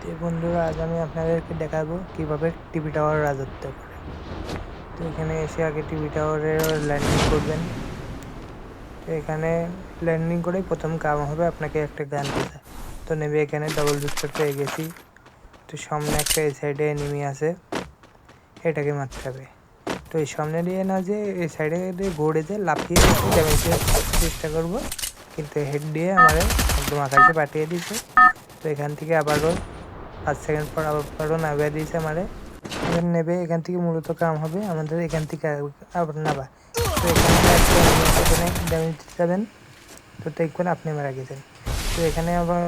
তো বন্ধুরা, আজ আমি আপনাদেরকে দেখাবো কীভাবে টিভি টাওয়ার রাজত্ব করে। তো এখানে এসে আগে টিভি টাওয়ারে ল্যান্ডিং করবেন। তো এখানে ল্যান্ডিং করেই প্রথম কাম হবে আপনাকে একটা গান দিতে। তো নেবে এখানে ডবল বুস্টার পেয়ে গেছি। তো সামনে একটা এই সাইডে এনিমি আছে। এটাকে মারতে হবে। তো এই সামনে দিয়ে না যে এই সাইডে ঘুরে দিয়ে লাফিয়ে ড্যামেজ দেওয়ার চেষ্টা করব। কিন্তু হেড দিয়ে আমাদের একদম আকাশে পাঠিয়ে দিয়েছে। তো এখান থেকে আবারও পাঁচ সেকেন্ড পর আবারও নামিয়ে দিয়েছে আমারে এবার নেবে, এখান থেকে মূলত কাম হবে আমাদের এখান থেকে আবার নাবা তো এখানে ড্যামেজ যাবেন তো দেখবেন আপনি মারা গেছেন। তো এখানে আবার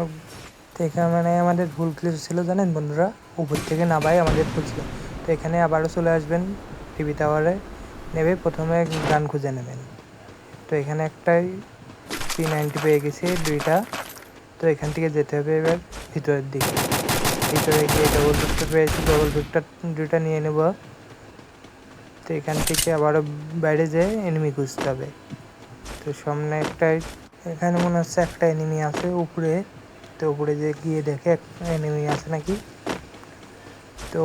এখানে মানে আমাদের ভুল ক্লিপ ছিল জানেন বন্ধুরা? উপর থেকে নাবাই আমাদের ছিল। তো এখানে আবারও চলে আসবেন টিভি টাওয়ারে নেবে, প্রথমে গান খুঁজে নেবেন। তো এখানে একটাই পি নাইনটি পেয়ে গেছি দুইটা। তো এখান থেকে যেতে হবে এবার ভিতরের দিকে। ভিতরে গিয়ে ডবল বুকটা পেয়েছি ডবল বুকটা দুইটা নিয়ে নেব। তো এখান থেকে আবারও বাইরে যেয়ে এনিমি খুঁজতে হবে। তো সামনে একটা এখানে মনে হচ্ছে একটা এনিমি আছে উপরে। তো উপরে যে গিয়ে দেখে এনিমি আছে নাকি। তো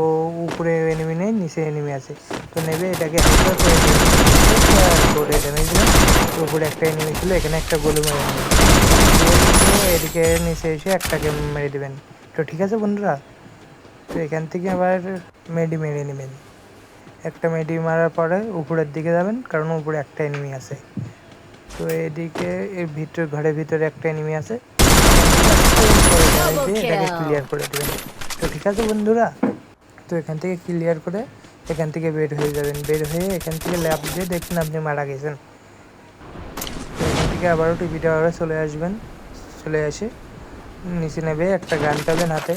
উপরে এনিমি নেই, নিচে এনিমি আছে। তো নেবে, এটাকে তো উপরে একটা এনিমি ছিল, এখানে একটা গোলু মেরে এদিকে নিচে এসে একটাকে মেরে দেবেন। তো ঠিক আছে বন্ধুরা তো এখান থেকে আবার মেডি মেরে নেবেন। একটা মেডি মারার পরে উপরের দিকে যাবেন কারণ উপরে একটা এনিমি আছে। তো এদিকে এর ভিতর ঘরের ভিতরে একটা এনিমি আছে। এটাকে ক্লিয়ার করে দেবেন। তো ঠিক আছে বন্ধুরা তো এখান থেকে ক্লিয়ার করে এখান থেকে বের হয়ে যাবেন। বের হয়ে এখান থেকে ল্যাব দিয়ে দেখুন আপনি মারা গেছেন। তো এখান থেকে আবারও টিভিটা টাওয়ারে চলে আসবেন চলে আসে নিচে নেবে একটা গান পাবেন হাতে।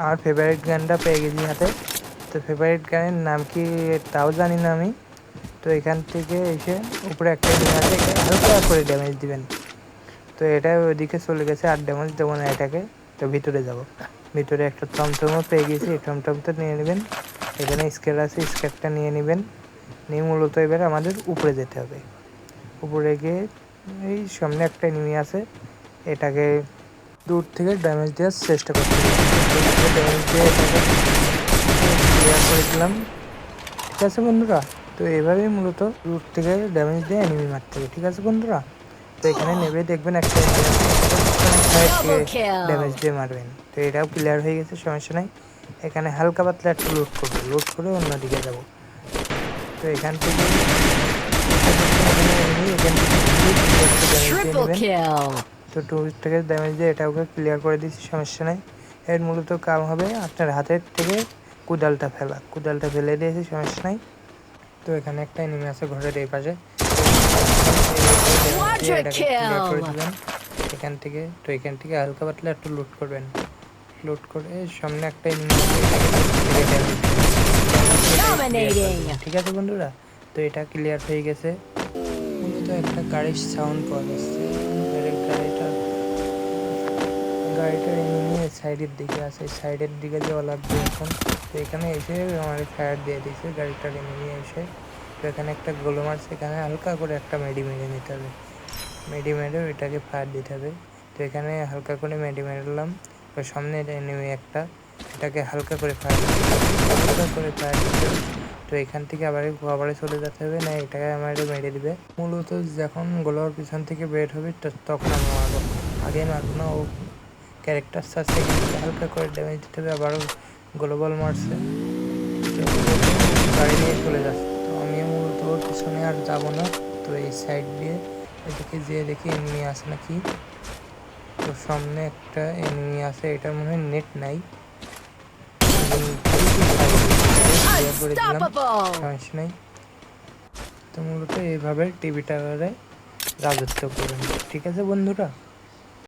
আমার ফেভারিট গানটা পেয়ে গেছি হাতে। তো ফেভারিট গানের নাম কি তাও জানি না আমি। তো এখান থেকে এসে উপরে একটা আছে হালকা করে ড্যামেজ দিবেন। তো এটা ওইদিকে চলে গেছে, আর ড্যামেজ দেবো না এটাকে। তো ভিতরে যাব। ভিতরে একটা টমটমও পেয়ে গেছি, এই টমটমটা নিয়ে নেবেন। এখানে স্কেল আছে স্কেলটা নিয়ে নেবেন। নিয়ে মূলত এবার আমাদের উপরে যেতে হবে। উপরে গিয়ে এই সামনে একটা এনিমি আছে। এটাকে দূর থেকে ড্যামেজ দেওয়ার চেষ্টা করতে ড্যামেজ দিয়ে ক্লিয়ার করে দিলাম। ঠিক আছে বন্ধুরা? তো এভাবেই মূলত দূর থেকে ড্যামেজ দিয়ে এনিমি মারতে হবে। ঠিক আছে বন্ধুরা? তো এখানে নেবে দেখবেন একটা ড্যামেজ দিয়ে মারবেন। তো এটাও ক্লিয়ার হয়ে গেছে সমস্যা নাই। এখানে হালকা পাতলা একটা লোড করব। লোড করে অন্যদিকে যাব। তো এখান থেকে তো টু থেকে ড্যামেজ দিয়ে এটা ওকে ক্লিয়ার করে দিচ্ছি সমস্যা নাই। এর মূলত কাম হবে আপনার হাতের থেকে কুদালটা ফেলা। কুদালটা ফেলে দিয়েছি সমস্যা নাই। তো এখানে একটা এনিমি আছে ঘরের এই পাশে। এখান থেকে তো এখান থেকে হালকা পাতলা একটু লুট করবেন। লুট করে সামনে একটা এনিমি ঠিক আছে বন্ধুরা? তো এটা ক্লিয়ার হয়ে গেছে। মূলত একটা গাড়ির সাউন্ড পাওয়া যাচ্ছে গাড়িটা গাড়িটার এনিমি সাইডের দিকে আছে। সাইডের দিকে যাওয়া লাগবে এখন, তো এখানে এসে আমার ফায়ার দিয়ে দিয়েছে গাড়িটার এনিমি এসে। তো এখানে একটা গোলো মারছে এখানে হালকা করে একটা মেডি মেরে নিতে হবে। মেডি মেরে ওইটাকে ফায়ার দিতে হবে। তো এখানে হালকা করে মেডি মেরলাম, তো সামনে এনিমি একটা, এটাকে হালকা করে ফায়ার দিতে হালকা করে ফায়ার দিতে তো এখান থেকে আবার আবারে চলে যেতে হবে, না এটাকে আমার মেরে দিবে। মূলত যখন গোলার পিছন থেকে বের হবে তখন আমি আগে মারবো না, ও ক্যারেক্টার সার্চ হালকা করে ড্যামেজ দিতে হবে, আবারও গ্লোবাল মারছে। গাড়ি নিয়ে চলে যাচ্ছে। তো আমি মূলত পিছনে আর যাব না। তো এই সাইড দিয়ে এদিকে যেয়ে দেখি এমনি আছে নাকি। তো সামনে একটা এনিমি আছে, এটার মনে হয় নেট নাই। তো মূলত এইভাবে টিভি টাওয়ারে রাজত্ব করবেন ঠিক আছে বন্ধুরা?